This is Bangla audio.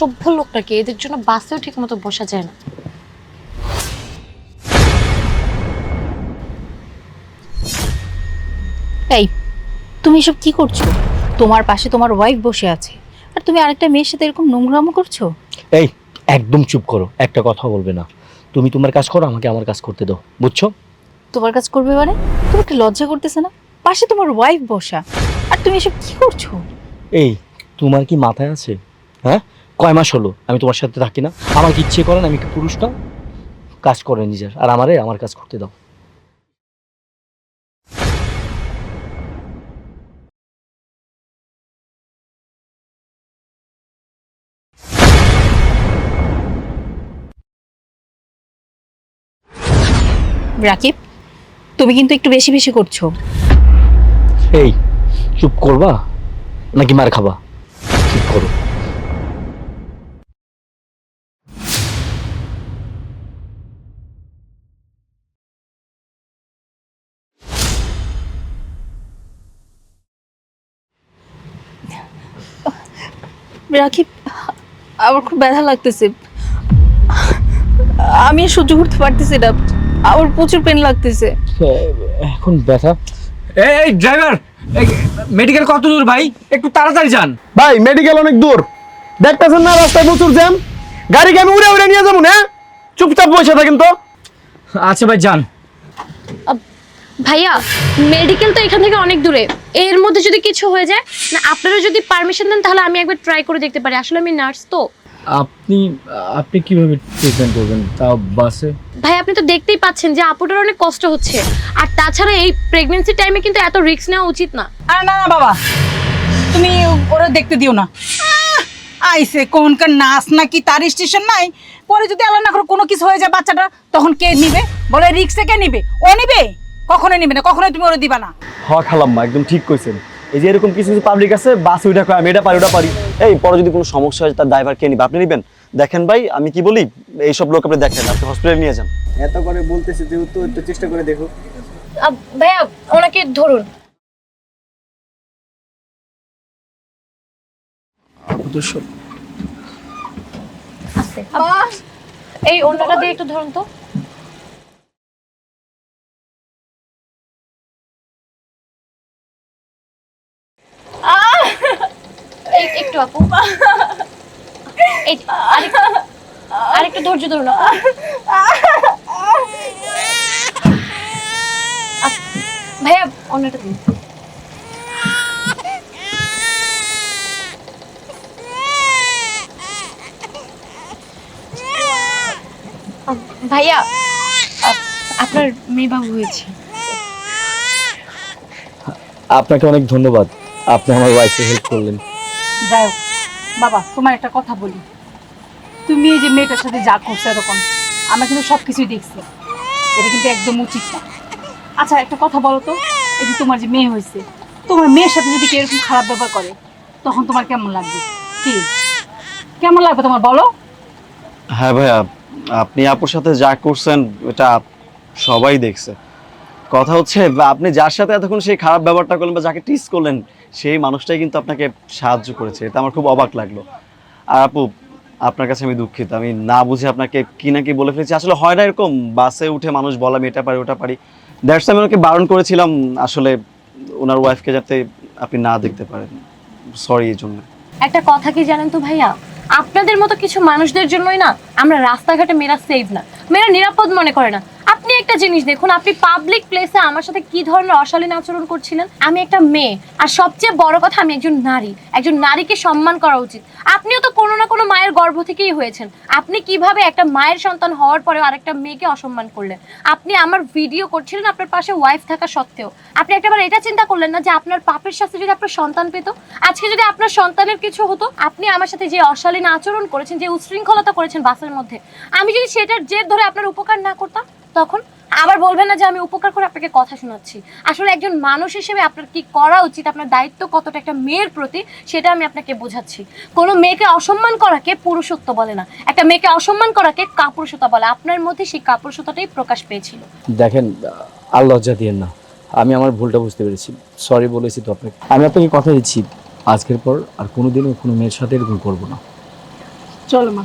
অসভ্য লোকটাকে এদের জন্য বাসেও ঠিক মতো বসা যায় না। এই তুমি এসব কি করছ? তোমার পাশে তোমার ওয়াইফ বসে আছে। আর তুমি আরেকটা মেয়ের সাথে এরকম নোংরামো করছ? এই একদম চুপ করো একটা কথা বলবে না। তুমি তোমার কাজ করো আমাকে আমার কাজ করতে দাও বুঝছ? তোমার কাজ করবে মানে? তোমার কি লজ্জা করতেছে না? পাশে তোমার ওয়াইফ বসা। আর তুমি এসব কি করছ? এই তোমার কি মাথায় আছে? হ্যাঁ? কয় মাস হলো? আমি তোমার সাথে থাকি না। আমার কি ইচ্ছে করেন আমি কি পুরুষ না? কাজ করে নিজের। আর আমারে আমার কাজ করতে দাও। রাকিব তুমি কিন্তু একটু বেশি বেশি করছ। এই চুপ করবা? নাকি মার খাবা? রাকিব আমার খুব ব্যথা লাগতেছে। আমি সহ্য করতে পারতেছি না। আমার প্রচুর পেন লাগতেছে। এখন ব্যথা? এই ড্রাইভার মেডিকেল কত দূর ভাই? একটু তাড়াতাড়ি যান। ভাই মেডিকেল অনেক দূর। দেখতেছেন না রাস্তায় প্রচুর জ্যাম গাড়িকে আমি উড়ে উড়ে নিয়ে যাব না? চুপচাপ বসে থাকেন তো। আচ্ছা ভাই যান। ভাইয়া মেডিকেল তো এখান থেকে অনেক দূরে। এর মধ্যে যদি কিছু হয়ে যায় না আপনারা যদি পারমিশন দেন তাহলে আমি একবার ট্রাই করে দেখতে পারি। আসলে আমি নার্স তো। আপনি আপনি কীভাবে ট্রিটমেন্ট করবেন? তাও বাসে? ভাই আপনি তো দেখতেই পাচ্ছেন যে আপুটার অনেক কষ্ট হচ্ছে। আর তাছাড়া এই প্রেগনেন্সি টাইমে কিন্তু এত রিস্ক নেওয়া উচিত না। আরে না না বাবা। তুমি ওরা দেখতে দিও না। আইসে কোনকার নাচ নাকি তার স্টেশন নাই? পরে যদি আল্লাহ না করে কোনো কিছু হয়ে যায় বাচ্চাটা তখন কে নিবে? বলে রিক্সে কে নিবে? ও নিবে? কখনোই নিবে না কখনোই তুমি ওরা দিবা না। হ খালাম্মা একদম ঠিক কইছেন। এই যে এরকম কিছু কিছু পাবলিক আছে বাস ওইটা কয় আমি এটা পারি ওটা পারি। এই পরে যদি কোনো সমস্যা হয় তার ড্রাইভার কে নিবে? আপনি নিবেন? দেখেন ভাই আমি কি বলি? এইসব লোক আপনি দেখেন আপনি হসপিটালে নিয়ে যান। এত করে বলতেছি যেহেতু একটু চেষ্টা করে দেখো। ভাইয়া ওনাকে ধরুন। আস্তে। এই অন্যটা দিয়ে একটু ধরুন তো। একটু আপু। ধৈর্য ধরুন ভাইয়া, অন্যটা দিন। ভাইয়া আপনার মেয়ে বাবু হয়েছে। আপনাকে অনেক ধন্যবাদ। আপনি আমার ওয়াইফে হেল্প করলেন। যাই হোক, বাবা তোমার একটা কথা বলি। তুমি এই যে মেয়েটার সাথে যা করছ এরকম, আমরা কিন্তু সব কিছুই দেখছি। এটা কিন্তু একদম উচিত না। আচ্ছা একটা কথা বলো তো, এই যে তোমার যে মেয়ে হয়েছে, তোমার মেয়ের সাথে যদি কেউ এরকম খারাপ ব্যবহার করে, তখন তোমার কেমন লাগবে? কি? কেমন লাগবে তোমার, বলো? হ্যাঁ ভাইয়া, আপনি আপুর সাথে যা করছেন, এটা সবাই দেখছে। কথা হচ্ছে, আপনি যার সাথে এতক্ষণ সেই খারাপ ব্যবহারটা করলেন বা যাকে টিস করলেন সেই মানুষটাই কিন্তু আপনাকে সাহায্য করেছে। এটা আমার খুব অবাক লাগল। আর আপু, আপনার কাছে আমি দুঃখিত। আমি না বুঝে আপনাকে কি না কি বলে ফেলেছি। আসলে হয় না এরকম। বাসে উঠে মানুষ বলা, আমি এটা পারি, ওটা পারি। দ্যাটস আমি ওনাকে বারণ করেছিলাম। আসলে ওনার ওয়াইফকে যাতে আপনি না দেখতে পারেন। সরি এই জন্য। একটা কথা কি জানেন তো ভাইয়া? আপনাদের মতো কিছু মানুষদের জন্যই না আমরা রাস্তাঘাটে মেয়েরা সেভ না। মেয়েরা নিরাপদ মনে করে না। একটা জিনিস দেখুন, আপনি পাবলিক প্লেসে আমার সাথে কি ধরনের অশালীন আচরণ করছিলেন? আমি একটা মেয়ে, আর সবচেয়ে বড় কথা আমি একজন নারী। একজন নারীকে সম্মান করা উচিত। আপনিও তো কোনো না কোনো মায়ের গর্ভ থেকেই হয়েছেন। আপনি কীভাবে একটা মায়ের সন্তান হওয়ার পরেও আরেকটা মেয়েকে অসম্মান করলেন? আপনি আমার ভিডিও করছিলেন আপনার পাশে ওয়াইফ থাকা সত্ত্বেও। আপনি একটাবার এটা চিন্তা করলেন না যে আপনার পাপের সাথে যদি আপনার সন্তান পেত? আজকে যদি আপনার সন্তানের কিছু হতো, আপনি আমার সাথে যে অশালীন আচরণ করেছেন, যে উশৃঙ্খলতা করেছেন বাসের মধ্যে, আমি যদি সেটার জের ধরে আপনার উপকার না করতাম? তখন আবার বলবেন না যে আমি উপকার করে আপনাকে কথা শোনাচ্ছি। আসলে একজন মানুষ হিসেবে আপনার কি করা উচিত আপনার দায়িত্ব কতটা একটা মেয়ের প্রতি সেটা আমি আপনাকে বোঝাচ্ছি। কোনো মেয়েকে অসম্মান করাকে পুরুষত্ব বলে না। একটা মেয়েকে অসম্মান করাকে কাপুরুষতা বলে। আপনার মধ্যে সেই কাপুরুষতাটাই প্রকাশ পেয়েছিল। দেখেন আর লজ্জা দিয়েন না। আমি আমার ভুলটা বুঝতে পেরেছি। সরি বলেছি তো আপনাকে। আমি আপনাকে কথা দিচ্ছি। আজকের পর আর কোনোদিনও কোনো মেয়ের সাথে এরকম করব না। চলো মা।